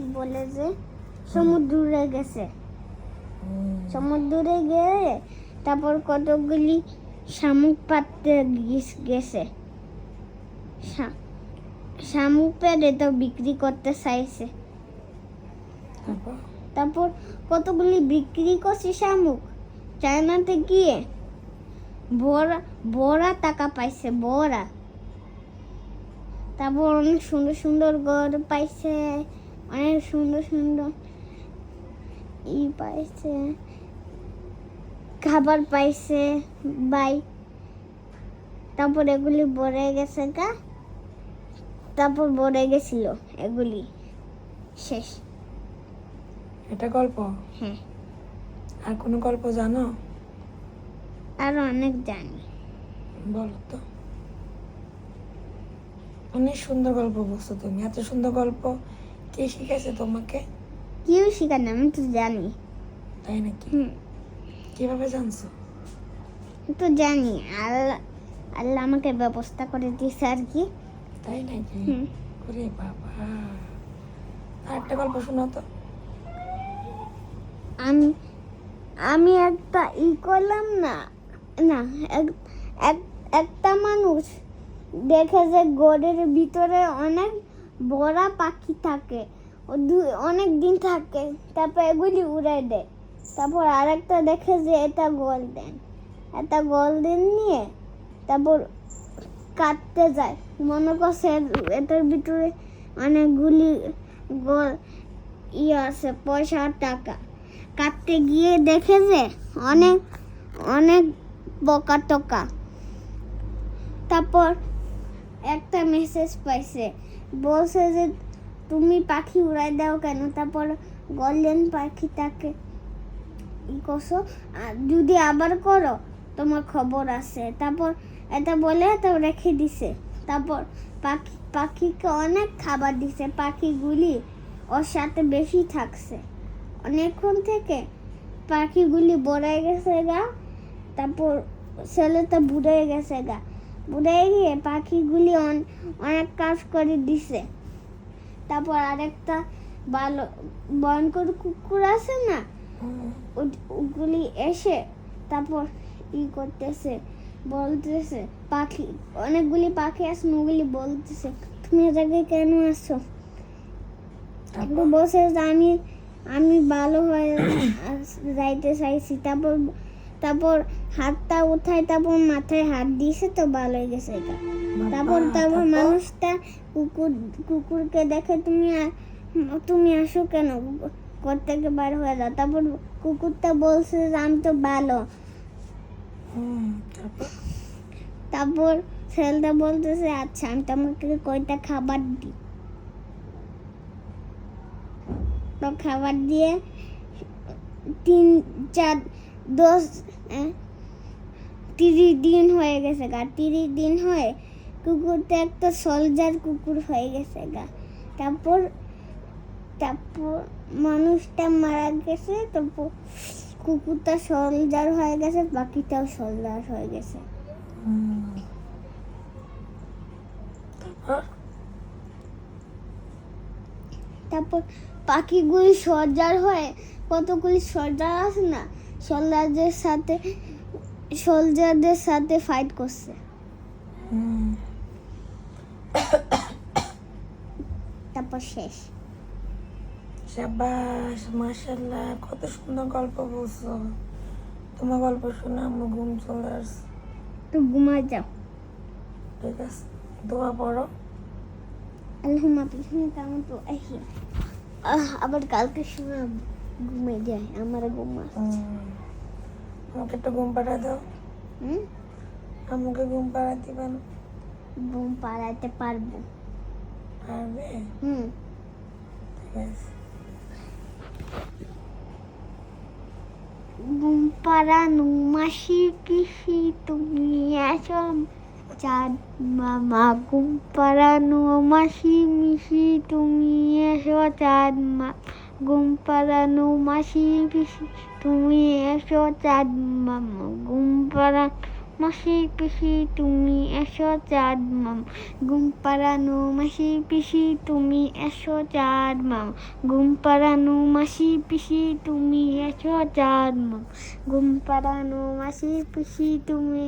কি বলে যে? সমুদ্রে গেছে। সমুদ্রে গিয়ে তারপর কতগুলি শামুক পাততে গেছে। শামুক পেরে তো বিক্রি করতে চাইছে। তারপর? কতগুলি বিক্রি করছে শামুক? চায়নাতে গিয়ে বড়া বড়া টাকা পাইছে বড়া তারপর অনেক সুন্দর সুন্দর ঘর পাইছে। অনেক সুন্দর সুন্দর ই পাইছে খাবার পাইছে বাই। তারপর এগুলি বড়ে গেছে গা। তারপর বড়ে গেছিল এগুলি। শেষ। এটা গল্প? হ্যাঁ। আর কোনো গল্প জানো? আর অনেক জানি। বলো তো। অনেক সুন্দর গল্প বলছো তুমি। এত সুন্দর গল্প। কে শিখেছে তোমাকে কেউ শেখানো আমি তো জানি তাই নাকি কীভাবে জানছো তো জানি আল্লাহ আল্লাহ আমাকে ব্যবস্থা করে দিয়েছে আর কি তাই নাকি ওরে বাবা আর একটা গল্প শোনো তো আমি আমি একটা ই করলাম না না এক- এক- একটা মানুষ দেখে যে গড়ের ভিতরে অনেক বড় পাখি থাকে। অনেক দিন থাকে। তারপর এগুলি উড়ে দেয়। তারপর আরেকটা দেখে যে এটা গোল্ডেন এটা গোল্ডেন নিয়ে তারপর কাটতে যায়। মনে করছে এটার ভিতরে অনেকগুলি গোল ইয়ে আছে, পয়সা টাকা। কাটতে গিয়ে দেখে যে অনেক অনেক বকা টকা। তারপর একটা মেসেজ পাইছে। বলছে যে, তুমি পাখি উড়াই দাও কেন? তারপর গোল্ডেন পাখিটাকে ই করছ যদি আবার করো, তোমার খবর আছে। তারপর এটা বলে তো রেখে দিছে। তারপর পাখি, পাখিকে অনেক খাবার দিছে। পাখিগুলি ওর সাথে বেশি থাকছে। অনেকক্ষণ থেকে পাখিগুলি বড়ে গেছে গা। তারপর ছেলেটা বুড়ে গেছে গা। গিয়ে পাখিগুলি অনেক কাজ করে দিছে। তারপর আরেকটা ভালো ভয়ঙ্কর কুকুর আছে না? ওগুলি এসে তারপর ই করতেছে বলতেছে পাখি অনেকগুলি পাখি আছে ওগুলি বলতেছে তুমি এ জায়গায় কেন আসছো বসে আমি আমি ভালো হয়ে যাইতে চাইছি তারপর তারপর হাতটা উঠাই তারপর মাথায় হাত দিয়েছে তো ভালো হয়ে গেছে এটা। তারপর তারপর মানুষটা কুকুর কুকুরকে দেখে তুমি তুমি আসো কেন? ঘর থেকে বার হয়ে যাও তারপর কুকুরটা বলছে যে আমি তো ভালো। তারপর? তারপর ছেলেটা বলতেছে আচ্ছা আমি তোমাকে কয়টা খাবার দিই? তো খাবার দিয়ে তিন চার দশ তিরিশ দিন হয়ে গেছে গা, তিরিশ দিন হয়ে কুকুরটা একটা সলজার কুকুর হয়ে গেছে গা। তারপর তারপর মানুষটা মারা গেছে, তারপর কুকুরটা সলজার হয়ে গেছে বাকিটাও সলজার হয়ে গেছে। তারপর পাখিগুলি সর্দার হয়ে, কতগুলি সর্দার আছে না? সোলজারদের সাথে সোলজারদের সাথে ফাইট করছে। তারপর শেষ। সাবাস মাশাল্লাহ কত সুন্দর গল্প বলছো। তোমার গল্প শুনে আমার ঘুম চলে আসছে। তো ঘুমায় যাও। ঠিক আছে দোয়া পড়ো। আল্লাহ পিছনে কেমন তো আসি আবার কালকে সময় ঘুমে যায় আমার ঘুম আসে। হুম। আমাকে একটু ঘুম পাড়া দাও হুম আমাকে ঘুম পাড়া দিবা না ঘুম পাড়াতে পারব পারবে হুম ঠিক আছে ঘুম পাড়ানো মাসি পিসি তুমি আসো চাঁদ মামা ঘুম পাড়ানো মাসি মিসি তুমি এসো চাঁদ মা ঘুম পাড়ানো মাসি পিসি, তুমি এসো চাঁদ মামা। ঘুম পাড়ানো মাসি পিসি, তুমি এসো চাঁদ মাম। ঘুম পাড়ানো মাসি পিসি, তুমি এসো চাঁদ মাম। ঘুম পাড়ানো মাসি পিসি, তুমি এসো চাঁদ মাম। ঘুম পাড়ানো মাসি পিসি, তুমি